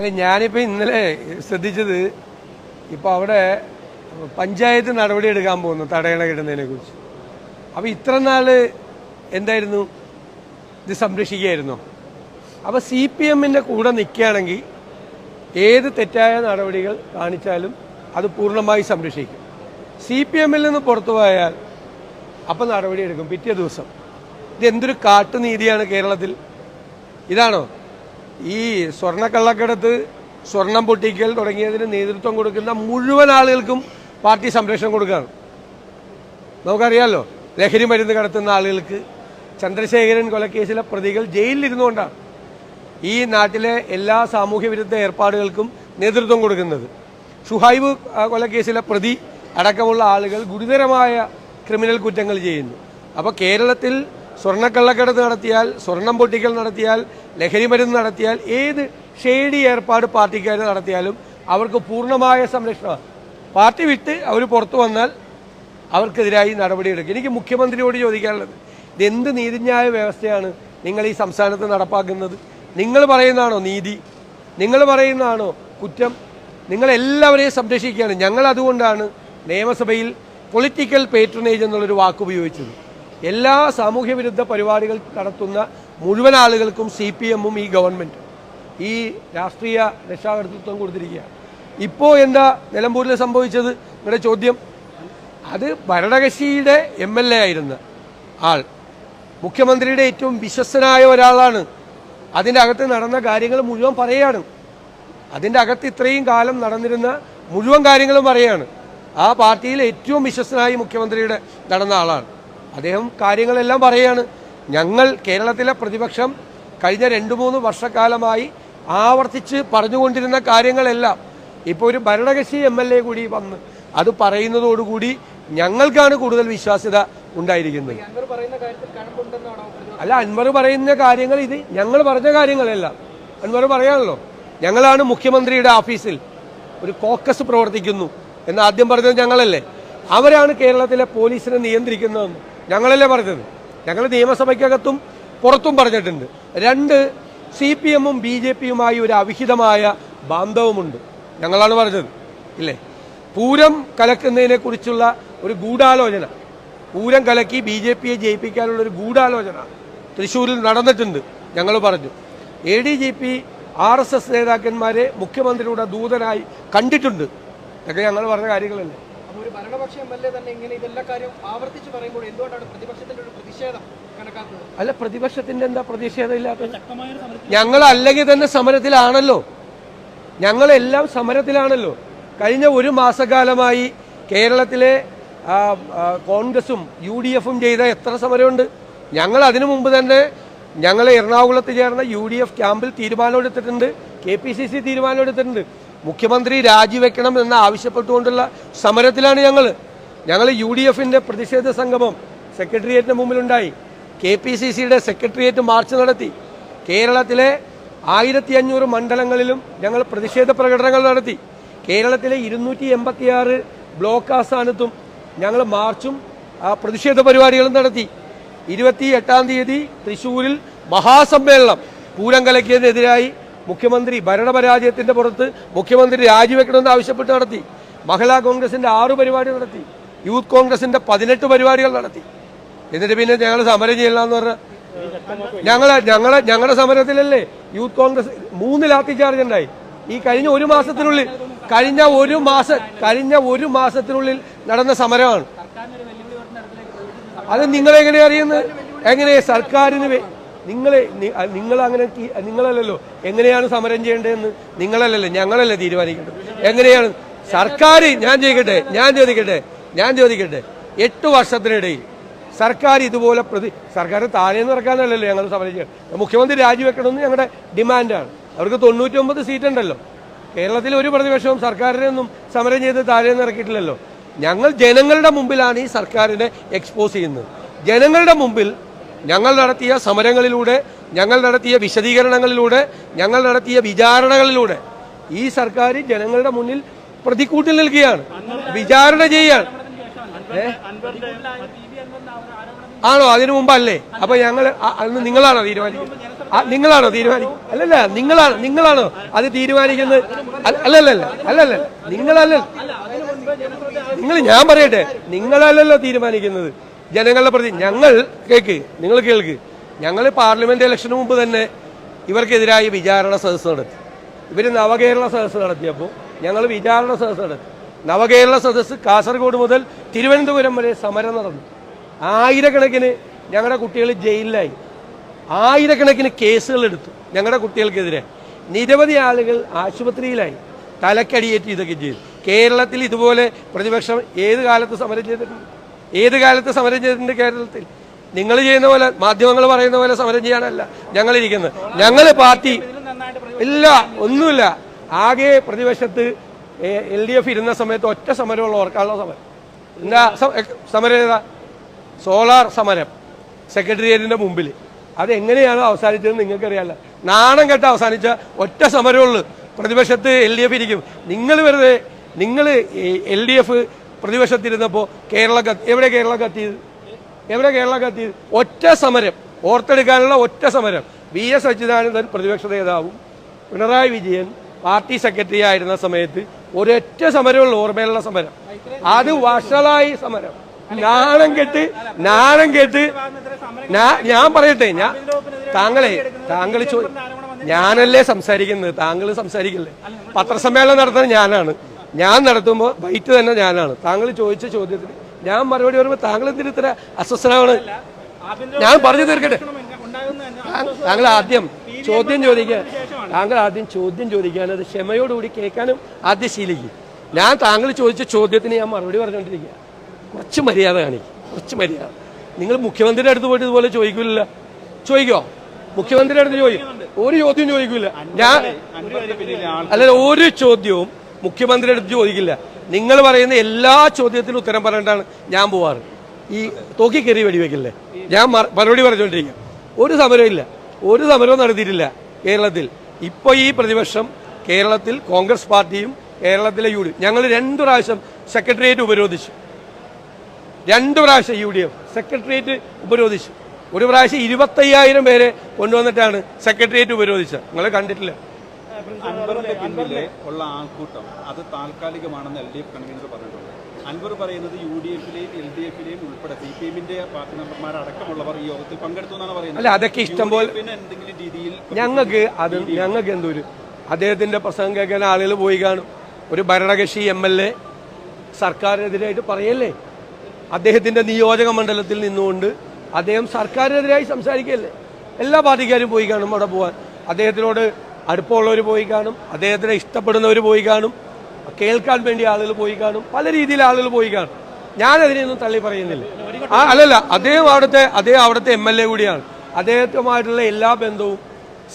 അല്ല ഞാനിപ്പോൾ ഇന്നലെ ശ്രദ്ധിച്ചത് ഇപ്പോൾ അവിടെ പഞ്ചായത്ത് നടപടി എടുക്കാൻ പോകുന്നു തടയണ കിടുന്നതിനെ കുറിച്ച്. അപ്പോൾ ഇത്ര നാൾ എന്തായിരുന്നു? ഇത് സംരക്ഷിക്കുകയായിരുന്നു? അപ്പോൾ സി പി എമ്മിന്റെ കൂടെ നിൽക്കുകയാണെങ്കിൽ ഏത് തെറ്റായ നടപടികൾ കാണിച്ചാലും അത് പൂർണമായി സംരക്ഷിക്കും. സി പി എമ്മിൽ നിന്ന് പുറത്തു പോയാൽ അപ്പം നടപടിയെടുക്കും പിറ്റേ ദിവസം. ഇതെന്തൊരു കാട്ടുനീതിയാണ് കേരളത്തിൽ? ഇതാണോ? ഈ സ്വർണക്കള്ളക്കടത്ത് സ്വർണം പൊട്ടിക്കൽ തുടങ്ങിയതിന് നേതൃത്വം കൊടുക്കുന്ന മുഴുവൻ ആളുകൾക്കും പാർട്ടി സംരക്ഷണം കൊടുക്കുകയാണ്. നമുക്കറിയാമല്ലോ ലഹരി മരുന്ന് കടത്തുന്ന ആളുകൾക്ക് ചന്ദ്രശേഖരൻ കൊലക്കേസിലെ പ്രതികൾ ജയിലിലിരുന്നുകൊണ്ടാണ് ഈ നാട്ടിലെ എല്ലാ സാമൂഹ്യ വിരുദ്ധ ഏർപ്പാടുകൾക്കും നേതൃത്വം കൊടുക്കുന്നത്. ഷുഹൈബ് കൊലക്കേസിലെ പ്രതി അടക്കമുള്ള ആളുകൾ ഗുരുതരമായ ക്രിമിനൽ കുറ്റങ്ങൾ ചെയ്യുന്നു. അപ്പോൾ കേരളത്തിൽ സ്വർണക്കള്ളക്കടത്ത് നടത്തിയാൽ സ്വർണം പൊട്ടിക്കൽ നടത്തിയാൽ ലഹരി മരുന്ന് നടത്തിയാൽ ഏത് ഷെയ്ഡി ഏർപ്പാട് പാർട്ടിക്കാർ നടത്തിയാലും അവർക്ക് പൂർണമായ സംരക്ഷണം. പാർട്ടി വിട്ട് അവർ പുറത്തു വന്നാൽ അവർക്കെതിരായി നടപടിയെടുക്കും. എനിക്ക് മുഖ്യമന്ത്രിയോട് ചോദിക്കാനുള്ളത് ഇതെന്ത് നീതിന്യായ വ്യവസ്ഥയാണ് നിങ്ങൾ ഈ സംസ്ഥാനത്ത് നടപ്പാക്കുന്നത്? നിങ്ങൾ പറയുന്നതാണോ നീതി? നിങ്ങൾ പറയുന്നതാണോ കുറ്റം? നിങ്ങളെല്ലാവരെയും സംരക്ഷിക്കുകയാണ്. ഞങ്ങൾ അതുകൊണ്ടാണ് നിയമസഭയിൽ പൊളിറ്റിക്കൽ പേട്രണേജ് എന്നുള്ളൊരു വാക്ക് ഉപയോഗിച്ചത്. എല്ലാ സാമൂഹ്യ വിരുദ്ധ പരിപാടികൾ നടത്തുന്ന മുഴുവൻ ആളുകൾക്കും സി പി എമ്മും ഈ ഗവൺമെന്റും ഈ രാഷ്ട്രീയ രക്ഷാകർതൃത്വം കൊടുത്തിരിക്കുകയാണ്. ഇപ്പോൾ എന്താ നിലമ്പൂരിൽ സംഭവിച്ചത്? നിങ്ങളുടെ ചോദ്യം? അത് ഭരണകക്ഷിയുടെ എം എൽ എ ആയിരുന്ന ആൾ. മുഖ്യമന്ത്രിയുടെ ഏറ്റവും വിശ്വസ്തനായ ഒരാളാണ്. അതിന്റെ അകത്ത് നടന്ന കാര്യങ്ങൾ മുഴുവൻ പറയുകയാണ്. അതിന്റെ അകത്ത് ഇത്രയും കാലം നടന്നിരുന്ന മുഴുവൻ കാര്യങ്ങളും പറയുകയാണ്. ആ പാർട്ടിയിൽ ഏറ്റവും വിശ്വസ്തനായി മുഖ്യമന്ത്രിയുടെ നടന്ന ആളാണ്. അദ്ദേഹം കാര്യങ്ങളെല്ലാം പറയുകയാണ്. ഞങ്ങൾ കേരളത്തിലെ പ്രതിപക്ഷം കഴിഞ്ഞ രണ്ട് മൂന്ന് വർഷക്കാലമായി ആവർത്തിച്ച് പറഞ്ഞുകൊണ്ടിരുന്ന കാര്യങ്ങളെല്ലാം ഇപ്പോൾ ഒരു ഭരണകക്ഷി എം എൽ എ കൂടി വന്ന് അത് പറയുന്നതോടുകൂടി ഞങ്ങൾക്കാണ് കൂടുതൽ വിശ്വാസ്യത ഉണ്ടായിരിക്കുന്നത്. അല്ല അൻവർ പറയുന്ന കാര്യങ്ങൾ ഇത് ഞങ്ങൾ പറഞ്ഞ കാര്യങ്ങളല്ല. അൻവർ പറയാണല്ലോ ഞങ്ങളാണ് മുഖ്യമന്ത്രിയുടെ ഓഫീസിൽ ഒരു കോക്കസ് പ്രവർത്തിക്കുന്നു എന്ന് ആദ്യം പറഞ്ഞത് ഞങ്ങളല്ലേ. അവരാണ് കേരളത്തിലെ പോലീസിനെ നിയന്ത്രിക്കുന്നതെന്ന്. ഞങ്ങളല്ലേ പറഞ്ഞത്? ഞങ്ങൾ നിയമസഭയ്ക്കകത്തും പുറത്തും പറഞ്ഞിട്ടുണ്ട്. രണ്ട് സി പി എമ്മും ബി ജെ പിയുമായി ഒരു അവിഹിതമായ ബാന്ധവമുണ്ട്. ഞങ്ങളാണ് പറഞ്ഞത്. ഇല്ലേ? പൂരം കലക്കുന്നതിനെക്കുറിച്ചുള്ള ഒരു ഗൂഢാലോചന. പൂരം കലക്കി ബി ജെ പിയെ ജയിപ്പിക്കാനുള്ള ഒരു ഗൂഢാലോചന തൃശ്ശൂരിൽ നടന്നിട്ടുണ്ട്. ഞങ്ങൾ പറഞ്ഞു. A D G P R S S നേതാക്കന്മാരെ മുഖ്യമന്ത്രിയുടെ ദൂതനായി കണ്ടിട്ടുണ്ട്. ഇതൊക്കെ ഞങ്ങൾ പറഞ്ഞ കാര്യങ്ങളല്ലേ? അപ്പോൾ ഒരു ഭരണപക്ഷ എം എൽ എ തന്നെ ഇങ്ങനെ ഇതെല്ലാ കാര്യം ആവർത്തിച്ച് പറയുമ്പോൾ എന്തുകൊണ്ടാണ് പ്രതിപക്ഷത്തിന്റെ ഒരു പ്രതിഷേധം കണക്കാക്കുന്നത്? അല്ല പ്രതിപക്ഷത്തിന്റെ എന്താ പ്രതിഷേധമില്ലാത്തത് ഞങ്ങൾ അല്ലെങ്കിൽ തന്നെ സമരത്തിലാണല്ലോ. ഞങ്ങളെല്ലാം സമരത്തിലാണല്ലോ. കഴിഞ്ഞ ഒരു മാസക്കാലമായി കേരളത്തിലെ കോൺഗ്രസും യു ഡി എഫും ചെയ്ത എത്ര സമരമുണ്ട്? ഞങ്ങൾ അതിനു മുമ്പ് തന്നെ ഞങ്ങൾ എറണാകുളത്ത് ചേർന്ന യു ഡി എഫ് ക്യാമ്പിൽ തീരുമാനമെടുത്തിട്ടുണ്ട് കെ പി സി സി തീരുമാനമെടുത്തിട്ടുണ്ട്. മുഖ്യമന്ത്രി രാജിവെക്കണം എന്ന് ആവശ്യപ്പെട്ടുകൊണ്ടുള്ള സമരത്തിലാണ് ഞങ്ങൾ. ഞങ്ങൾ യു ഡി എഫിന്റെ പ്രതിഷേധ സംഗമം സെക്രട്ടേറിയറ്റിന് മുമ്പിലുണ്ടായി. കെ പി സി സിയുടെ സെക്രട്ടേറിയറ്റ് മാർച്ച് നടത്തി. കേരളത്തിലെ ആയിരത്തി അഞ്ഞൂറ് മണ്ഡലങ്ങളിലും ഞങ്ങൾ പ്രതിഷേധ പ്രകടനങ്ങൾ നടത്തി. കേരളത്തിലെ ഇരുന്നൂറ്റി എൺപത്തിയാറ് ബ്ലോക്ക് ആസ്ഥാനത്തും ഞങ്ങൾ മാർച്ചും പ്രതിഷേധ പരിപാടികളും നടത്തി. ഇരുപത്തി എട്ടാം തീയതി തൃശ്ശൂരിൽ മഹാസമ്മേളനം പൂരം കലക്കിയതിനെതിരായി മുഖ്യമന്ത്രി ഭരണപരാജയത്തിന്റെ പുറത്ത് മുഖ്യമന്ത്രി രാജിവെക്കണമെന്ന് ആവശ്യപ്പെട്ട് നടത്തി. മഹിളാ കോൺഗ്രസിന്റെ ആറ് പരിപാടി നടത്തി. യൂത്ത് കോൺഗ്രസിന്റെ പതിനെട്ട് പരിപാടികൾ നടത്തി. എന്നിട്ട് പിന്നെ ഞങ്ങൾ സമരം ചെയ്യണമെന്ന് പറഞ്ഞ ഞങ്ങളെ ഞങ്ങളെ ഞങ്ങളുടെ സമരത്തിലല്ലേ യൂത്ത് കോൺഗ്രസ് മൂന്ന് ലാത്തി ചാർജ് ഉണ്ടായി ഈ കഴിഞ്ഞ ഒരു മാസത്തിനുള്ളിൽ കഴിഞ്ഞ ഒരു മാസ കഴിഞ്ഞ ഒരു മാസത്തിനുള്ളിൽ നടന്ന സമരമാണ്. അത് നിങ്ങളെങ്ങനെ അറിയുന്നത് എങ്ങനെ സർക്കാരിന് നിങ്ങളെ നി- നിങ്ങൾ അങ്ങനെ നിങ്ങളല്ലല്ലോ. എങ്ങനെയാണ് സമരം ചെയ്യേണ്ടതെന്ന്? നിങ്ങളല്ലല്ലോ ഞങ്ങളല്ലേ തീരുമാനിക്കേണ്ടത്. എങ്ങനെയാണ്? സർക്കാർ ഞാൻ ചോദിക്കട്ടെ ഞാൻ ചോദിക്കട്ടെ ഞാൻ ചോദിക്കട്ടെ. എട്ട് വർഷത്തിനിടയിൽ സർക്കാർ ഇതുപോലെ പ്രതി സർക്കാർ താഴേന്ന് ഇറക്കാനല്ലല്ലോ ഞങ്ങൾ സമരം ചെയ്യണം മുഖ്യമന്ത്രി രാജിവെക്കണമെന്ന് ഞങ്ങളുടെ ഡിമാൻഡാണ്. അവർക്ക് തൊണ്ണൂറ്റൊമ്പത് സീറ്റ് ഉണ്ടല്ലോ കേരളത്തിൽ ഒരു പ്രതിപക്ഷവും സർക്കാരിനെ ഒന്നും സമരം ചെയ്ത് താഴേന്ന് ഇറക്കിയിട്ടില്ലല്ലോ ഞങ്ങൾ ജനങ്ങളുടെ മുമ്പിലാണ് ഈ സർക്കാരിനെ എക്സ്പോസ് ചെയ്യുന്നത്. ജനങ്ങളുടെ മുമ്പിൽ ഞങ്ങൾ നടത്തിയ സമരങ്ങളിലൂടെ ഞങ്ങൾ നടത്തിയ വിശദീകരണങ്ങളിലൂടെ ഞങ്ങൾ നടത്തിയ വിചാരണകളിലൂടെ ഈ സർക്കാർ ജനങ്ങളുടെ മുന്നിൽ പ്രതിക്കൂട്ടിൽ നിൽക്കുകയാണ്. വിചാരണ ചെയ്യുകയാണ്. ആണോ? അതിനു മുമ്പല്ലേ? അപ്പൊ ഞങ്ങൾ അന്ന് നിങ്ങളാണോ തീരുമാനിക്കുന്നത്? നിങ്ങളാണോ തീരുമാനിക്കുന്നത്? അല്ലല്ല നിങ്ങളാണ് നിങ്ങളാണോ അത് തീരുമാനിക്കുന്നത്? അല്ലല്ല അല്ലല്ലല്ല അല്ലല്ല നിങ്ങളല്ല നിങ്ങൾ ഞാൻ പറയട്ടെ നിങ്ങളല്ലല്ലോ തീരുമാനിക്കുന്നത്. ജനങ്ങളുടെ പ്രതി ഞങ്ങൾ കേൾക്ക് നിങ്ങൾ കേൾക്ക്. ഞങ്ങൾ പാർലമെന്റ് ഇലക്ഷന് മുമ്പ് തന്നെ ഇവർക്കെതിരായി വിചാരണ സദസ്സ് നടത്തി. ഇവർ നവകേരള സദസ്സ് നടത്തിയപ്പോൾ ഞങ്ങൾ വിചാരണ സദസ്സ് നടത്തി. നവകേരള സദസ്സ് കാസർഗോഡ് മുതൽ തിരുവനന്തപുരം വരെ സമരം നടന്നു. ആയിരക്കണക്കിന് ഞങ്ങളുടെ കുട്ടികൾ ജയിലിലായി. ആയിരക്കണക്കിന് കേസുകൾ എടുത്തു ഞങ്ങളുടെ കുട്ടികൾക്കെതിരെ. നിരവധി ആളുകൾ ആശുപത്രിയിലായി. തലക്കടിയേറ്റ് ഇതൊക്കെ ചെയ്തു. കേരളത്തിൽ ഇതുപോലെ പ്രതിപക്ഷം ഏത് കാലത്ത് സമരം ചെയ്തിട്ടുണ്ട്? ഏത് കാലത്ത് സമരം ചെയ്തിട്ടുണ്ട് കേരളത്തിൽ? നിങ്ങൾ ചെയ്യുന്ന പോലെ മാധ്യമങ്ങൾ പറയുന്ന പോലെ സമരം ചെയ്യാനല്ല. ഞങ്ങളിരിക്കുന്നത്. ഞങ്ങൾ പാർട്ടി ഇല്ല ഒന്നുമില്ല. ആകെ പ്രതിപക്ഷത്ത് എൽ ഡി എഫ് ഇരുന്ന സമയത്ത് ഒറ്റ സമരമുള്ള ഓർക്കാനുള്ള സമരം. എന്താ സമരം ഏതാ? സോളാർ സമരം. സെക്രട്ടേറിയറ്റിന്റെ മുമ്പിൽ അത് എങ്ങനെയാണ് അവസാനിച്ചതെന്ന് നിങ്ങൾക്കറിയാമല്ലോ നാണം കെട്ട് അവസാനിച്ച ഒറ്റ സമരമുള്ളൂ. പ്രതിപക്ഷത്ത് എൽ ഡി എഫ് ഇരിക്കും. നിങ്ങൾ വെറുതെ നിങ്ങൾ എൽ ഡി എഫ് പ്രതിപക്ഷത്തിരുന്നപ്പോൾ കേരള കത്ത് എവിടെ കേരള കത്തിയത്? എവിടെ കേരള കത്തിയത്? ഒറ്റ സമരം ഓർത്തെടുക്കാനുള്ള ഒറ്റ സമരം. വി എസ് അച്യുതാനന്ദൻ പ്രതിപക്ഷ നേതാവും പിണറായി വിജയൻ പാർട്ടി സെക്രട്ടറി ആയിരുന്ന സമയത്ത് ഒരൊറ്റ സമരമുള്ള ഓർമ്മയുള്ള സമരം. അത് വഷളായി സമരം. നാണം കെട്ട് നാണം കെട്ട്. ഞാൻ പറയട്ടെ ഞാൻ താങ്കളെ താങ്കൾ ഞാനല്ലേ സംസാരിക്കുന്നത്? താങ്കൾ സംസാരിക്കില്ലേ? പത്രസമ്മേളനം നടത്തുന്നത് ഞാനാണ്. ഞാൻ നടത്തുമ്പോൾ ബൈറ്റ് തന്നെ ഞാനാണ്. താങ്കൾ ചോദിച്ച ചോദ്യത്തിന് ഞാൻ മറുപടി പറയുമ്പോൾ താങ്കൾ എന്തിന് ഇത്ര അസ്വസ്ഥനാണ്? ഞാൻ പറഞ്ഞു തീർക്കട്ടെ. താങ്കൾ ആദ്യം ചോദ്യം ചോദിക്കുക. താങ്കൾ ആദ്യം ചോദ്യം ചോദിക്കാനും അത് ക്ഷമയോടുകൂടി കേൾക്കാനും ആദ്യം ശീലിക്കും. ഞാൻ താങ്കൾ ചോദിച്ച ചോദ്യത്തിന് ഞാൻ മറുപടി പറഞ്ഞുകൊണ്ടിരിക്കുക. കുറച്ച് മര്യാദ കാണിക്കും. കുറച്ച് മര്യാദ. നിങ്ങൾ മുഖ്യമന്ത്രിയുടെ അടുത്ത് പോയിട്ട് ഇതുപോലെ ചോദിക്കില്ല ചോദിക്കോ? മുഖ്യമന്ത്രിയുടെ അടുത്ത് ചോദിക്കും. ഒരു ചോദ്യം ചോദിക്കില്ല ഞാൻ അല്ല ഒരു ചോദ്യവും മുഖ്യമന്ത്രിയുടെ അടുത്ത് ചോദിക്കില്ല. നിങ്ങൾ പറയുന്ന എല്ലാ ചോദ്യത്തിനും ഉത്തരം പറഞ്ഞിട്ടാണ് ഞാൻ പോവാറ്. ഈ തോക്കി കയറി വെടിവെക്കില്ലേ ഞാൻ മറ- മറുപടി പറഞ്ഞുകൊണ്ടിരിക്കുക ഒരു സമരവും ഇല്ല. ഒരു സമരവും നടത്തിയിട്ടില്ല കേരളത്തിൽ. ഇപ്പോൾ ഈ പ്രതിപക്ഷം കേരളത്തിൽ കോൺഗ്രസ് പാർട്ടിയും കേരളത്തിലെ യു ഡി ഞങ്ങൾ രണ്ടു പ്രാവശ്യം സെക്രട്ടേറിയറ്റ് ഉപരോധിച്ചു. രണ്ടു പ്രാവശ്യം യു ഡി എഫ് സെക്രട്ടേറിയറ്റ് ഉപരോധിച്ചു. ഒരു പ്രാവശ്യം ഇരുപത്തയ്യായിരം പേരെ കൊണ്ടുവന്നിട്ടാണ് സെക്രട്ടേറിയറ്റ് ഉപരോധിച്ചത്. നിങ്ങൾ കണ്ടിട്ടില്ല. അൻവറിന്റെ പിന്നിലെ ഉള്ള ആൾക്കൂട്ടം അത് താൽക്കാലികമാണെന്ന് എൽ ഡി എഫ് കൺവീനർ പറഞ്ഞിട്ടുണ്ട്. അൻവർ പറയുന്നത് യു ഡി എഫിലെയും എൽ ഡി എഫിലെയും ഉൾപ്പെടെ സി പി എമ്മിന്റെ പാർട്ടി മെമ്പർമാരടക്കമുള്ളവർ ഈ യോഗത്തിൽ പങ്കെടുത്തു എന്നാണ് പറയുന്നത്. അല്ല അതൊക്കെ ഇഷ്ടം പോലെ പിന്നെ എന്തെങ്കിലും രീതിയിൽ ഞങ്ങൾക്ക് അത് ഞങ്ങൾക്ക് എന്തോ ഒരു അദ്ദേഹത്തിന്റെ പ്രസംഗം കേൾക്കാൻ ആളുകൾ പോയി കാണും. ഒരു ഭരണകക്ഷി എം എൽ എ സർക്കാരിനെതിരായിട്ട് പറയല്ലേ? അദ്ദേഹത്തിന്റെ നിയോജക മണ്ഡലത്തിൽ നിന്നുകൊണ്ട് അദ്ദേഹം സർക്കാരിനെതിരായി സംസാരിക്കല്ലേ? എല്ലാ പാർട്ടിക്കാരും പോയി കാണും അവിടെ പോകാൻ അദ്ദേഹത്തിനോട് അടുപ്പമുള്ളവർ പോയി കാണും അദ്ദേഹത്തിനെ ഇഷ്ടപ്പെടുന്നവർ പോയി കാണും കേൾക്കാൻ വേണ്ടി ആളുകൾ പോയി കാണും പല രീതിയിൽ ആളുകൾ പോയി കാണും. ഞാൻ അതിനെയൊന്നും തള്ളി പറയുന്നില്ല. ആ അല്ലല്ല അദ്ദേഹം അവിടുത്തെ അദ്ദേഹം അവിടുത്തെ എം എൽ എ കൂടിയാണ്. അദ്ദേഹത്തുമായിട്ടുള്ള എല്ലാ ബന്ധവും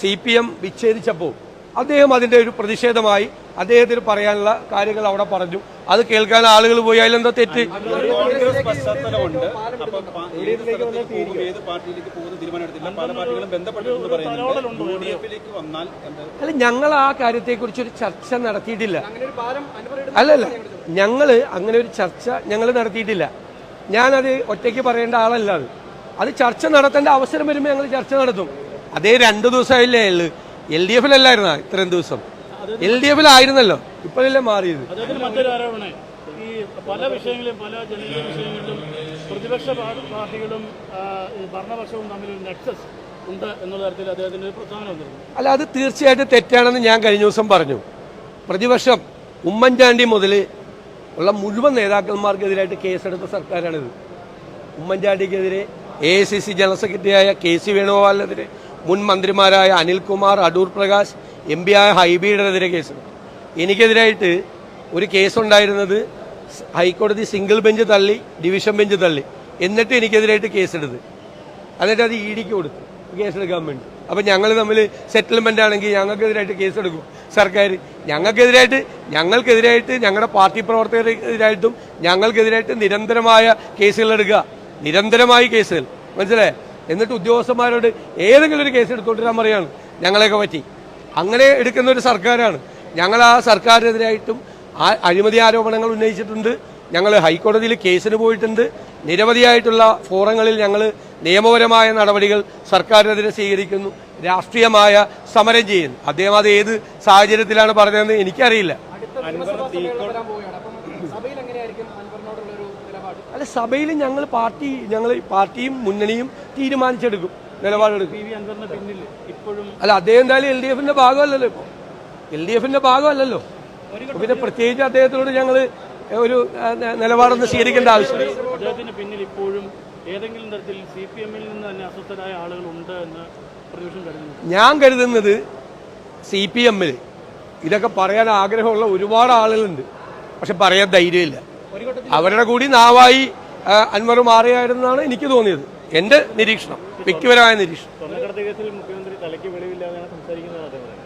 സി പി എം വിച്ഛേദിച്ചപ്പോൾ അദ്ദേഹം അതിന്റെ ഒരു പ്രതിഷേധമായി അദ്ദേഹത്തിന് പറയാനുള്ള കാര്യങ്ങൾ അവിടെ പറഞ്ഞു. അത് കേൾക്കാൻ ആളുകൾ പോയി. അതിലെന്താ തെറ്റ്? അല്ല ഞങ്ങൾ ആ കാര്യത്തെക്കുറിച്ച് ഒരു ചർച്ച നടത്തിയിട്ടില്ല അല്ലല്ല ഞങ്ങൾ അങ്ങനെ ഒരു ചർച്ച ഞങ്ങൾ നടത്തിയിട്ടില്ല. ഞാനത് ഒറ്റയ്ക്ക് പറയേണ്ട ആളല്ല അത്. അത് ചർച്ച നടത്തേണ്ട അവസരം വരുമ്പോൾ ഞങ്ങൾ ചർച്ച നടത്തും. അതേ രണ്ടു ദിവസമായില്ലേ ഉള്ളു. എൽ ഡി എഫിലല്ലായിരുന്ന ഇത്രയും ദിവസം? എൽ ഡി എഫിലായിരുന്നല്ലോ. ഇപ്പോഴല്ലേ മാറിയത്. മറ്റൊരു ആരോപണം ഈ പല വിഷയങ്ങളിലും പല ജനകീയ വിഷയങ്ങളിലും പ്രതിപക്ഷ പാർട്ടികളും ഭരണപക്ഷവും തമ്മിൽ ഒരു നെക്സസ് ഉണ്ട് എന്നുള്ള തരത്തിൽ അദ്ദേഹത്തിന്റെ ഒരു പ്രസ്താവന വന്നിരുന്നു. അല്ല അത് തീർച്ചയായിട്ടും തെറ്റാണെന്ന് ഞാൻ കഴിഞ്ഞ ദിവസം പറഞ്ഞു. പ്രതിപക്ഷം ഉമ്മൻചാണ്ടി മുതൽ ഉള്ള മുഴുവൻ നേതാക്കന്മാർക്കെതിരായിട്ട് കേസെടുത്ത സർക്കാരാണിത്. ഉമ്മൻചാണ്ടിക്കെതിരെ A I C C general സെക്രട്ടറിയായ കെ സി വേണുഗോപാലിനെതിരെ മുൻ മന്ത്രിമാരായ അനിൽകുമാർ അടൂർ പ്രകാശ് എം പി ആയ ഹൈബിയുടെതിരെ കേസ്. എനിക്കെതിരായിട്ട് ഒരു കേസുണ്ടായിരുന്നത് ഹൈക്കോടതി സിംഗിൾ ബെഞ്ച് തള്ളി ഡിവിഷൻ ബെഞ്ച് തള്ളി. എന്നിട്ട് എനിക്കെതിരായിട്ട് കേസെടുത്ത്. എന്നിട്ട് അത് ഇ ഡിക്ക് കൊടുത്തു കേസെടുക്കാൻ വേണ്ടി. അപ്പം ഞങ്ങൾ തമ്മിൽ സെറ്റിൽമെന്റ് ആണെങ്കിൽ ഞങ്ങൾക്കെതിരായിട്ട് കേസെടുക്കും. സർക്കാർ ഞങ്ങൾക്കെതിരായിട്ട് ഞങ്ങൾക്കെതിരായിട്ട് ഞങ്ങളുടെ പാർട്ടി പ്രവർത്തകർക്കെതിരായിട്ടും ഞങ്ങൾക്കെതിരായിട്ട് നിരന്തരമായ കേസുകൾ എടുക്കുക. നിരന്തരമായി കേസുകൾ. മനസ്സിലായേ? എന്നിട്ട് ഉദ്യോഗസ്ഥന്മാരോട് ഏതെങ്കിലും ഒരു കേസ് എടുത്തുകൊണ്ടിരാൻ പറയാണ്. ഞങ്ങളെയൊക്കെ പറ്റി. അങ്ങനെ എടുക്കുന്ന ഒരു സർക്കാരാണ്. ഞങ്ങൾ ആ സർക്കാരിനെതിരായിട്ടും ആ അഴിമതി ആരോപണങ്ങൾ ഉന്നയിച്ചിട്ടുണ്ട്. ഞങ്ങൾ ഹൈക്കോടതിയിൽ കേസിന് പോയിട്ടുണ്ട്. നിരവധിയായിട്ടുള്ള ഫോറങ്ങളിൽ ഞങ്ങൾ നിയമപരമായ നടപടികൾ സർക്കാരിനെതിരെ സ്വീകരിക്കുന്നു. രാഷ്ട്രീയമായ സമരം ചെയ്യുന്നു. അദ്ദേഹം അത് ഏത് സാഹചര്യത്തിലാണ് പറഞ്ഞതെന്ന് എനിക്കറിയില്ല. അല്ല സഭയിൽ ഞങ്ങൾ പാർട്ടി ഞങ്ങൾ പാർട്ടിയും മുന്നണിയും തീരുമാനിച്ചെടുക്കും. നിലപാടെടുക്കും. അല്ല അദ്ദേഹം എന്തായാലും എൽ ഡി എഫിന്റെ ഭാഗമല്ലല്ലോ ഇപ്പോൾ എൽ ഡി എഫിന്റെ ഭാഗമല്ലല്ലോ. പിന്നെ പ്രത്യേകിച്ച് അദ്ദേഹത്തിനോട് ഞങ്ങൾ ഒരു നിലപാടൊന്നും സ്വീകരിക്കേണ്ട ആവശ്യം അദ്ദേഹത്തിന് പിന്നിൽ ഇപ്പോഴും ഏതെങ്കിലും തരത്തിൽ സി പി എമ്മിൽ നിന്ന് തന്നെ അസ്വസ്ഥരായ ആളുകൾ ഉണ്ട് എന്ന് ഞാൻ കരുതുന്നത് സി പി എമ്മിൽ ഇതൊക്കെ പറയാൻ ആഗ്രഹമുള്ള ഒരുപാട് ആളുകളുണ്ട്. പക്ഷെ പറയാൻ ധൈര്യമില്ല. അവരുടെ കൂടി നാവായി അൻവർ മാറിയായിരുന്നാണ് എനിക്ക് തോന്നിയത്. എന്റെ നിരീക്ഷണം. വ്യക്തിപരമായ നിരീക്ഷണം. സ്വർണക്കടത്ത് കേസിൽ മുഖ്യമന്ത്രി തലയ്ക്ക് വെളിവില്ലാതെയാണ് സംസാരിക്കുന്നത് അദ്ദേഹം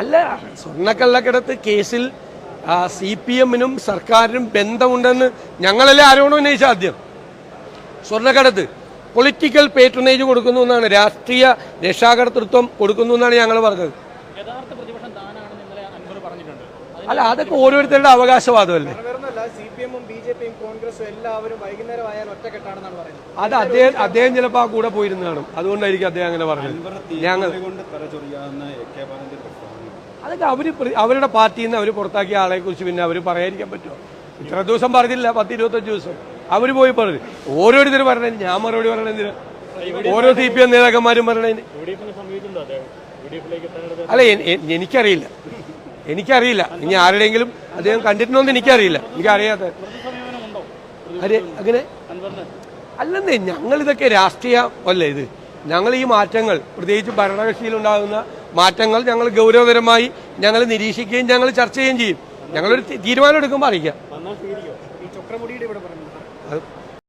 അല്ല സ്വർണക്കള്ളക്കടത്ത് കേസിൽ സി പി എമ്മിനും സർക്കാരിനും ബന്ധമുണ്ടെന്ന് ഞങ്ങളല്ലേ ആരോപണം ഉന്നയിച്ച ആദ്യം? സ്വർണക്കടത്ത് പൊളിറ്റിക്കൽ പേട്രണേജ് കൊടുക്കുന്നു എന്നാണ് രാഷ്ട്രീയ രക്ഷാകർത്തൃത്വം കൊടുക്കുന്നു എന്നാണ് ഞങ്ങൾ പറഞ്ഞത്. യഥാർത്ഥ അതൊക്കെ ഓരോരുത്തരുടെ അവകാശവാദമല്ലേ സി പറഞ്ഞിട്ടുണ്ട്. അല്ല അതൊക്കെ ഓരോരുത്തരുടെ അവകാശവാദമല്ലേ? കോൺഗ്രസും എല്ലാവരും വൈകുന്നേരം ആയാൽ ഒറ്റക്കെട്ടാണെന്നാണ് പറയുന്നത്. അത് അദ്ദേഹം അദ്ദേഹം ചിലപ്പോൾ ആ കൂടെ പോയിരുന്നു കാണും അതുകൊണ്ടായിരിക്കും അദ്ദേഹം അങ്ങനെ പറഞ്ഞത്. ഞങ്ങൾ അതൊക്കെ അവർ അവരുടെ പാർട്ടിയിൽ നിന്ന് അവർ പുറത്താക്കിയ ആളെ കുറിച്ച് പിന്നെ അവർ പറയാതിരിക്കാൻ പറ്റുമോ? ഇത്ര ദിവസം പറഞ്ഞില്ല പത്ത് ഇരുപത്തഞ്ച് ദിവസം. അവർ പോയി പറഞ്ഞു. ഓരോരുത്തർ പറഞ്ഞതിന് ഞാൻ മറുപടി പറഞ്ഞതിന് ഓരോ സി പി എം നേതാക്കന്മാരും പറഞ്ഞതിന് അല്ല എനിക്കറിയില്ല. എനിക്കറിയില്ല. ഇനി ആരുടെയെങ്കിലും അദ്ദേഹം കണ്ടിട്ടുണ്ടോ എന്ന് എനിക്കറിയില്ല. എനിക്കറിയാത്ത അരെ അങ്ങനെ? അല്ലെന്നേ ഞങ്ങൾ ഇതൊക്കെ രാഷ്ട്രീയമല്ലേ ഇത്? ഞങ്ങൾ ഈ മാറ്റങ്ങൾ പ്രത്യേകിച്ച് ഭരണകക്ഷിയിലുണ്ടാകുന്ന മാറ്റങ്ങൾ ഞങ്ങൾ ഗൗരവതരമായി ഞങ്ങൾ നിരീക്ഷിക്കുകയും ഞങ്ങൾ ചർച്ച ചെയ്യുകയും ചെയ്യും. ഞങ്ങളൊരു തീരുമാനം എടുക്കുമ്പോൾ അറിയിക്കാം. അത്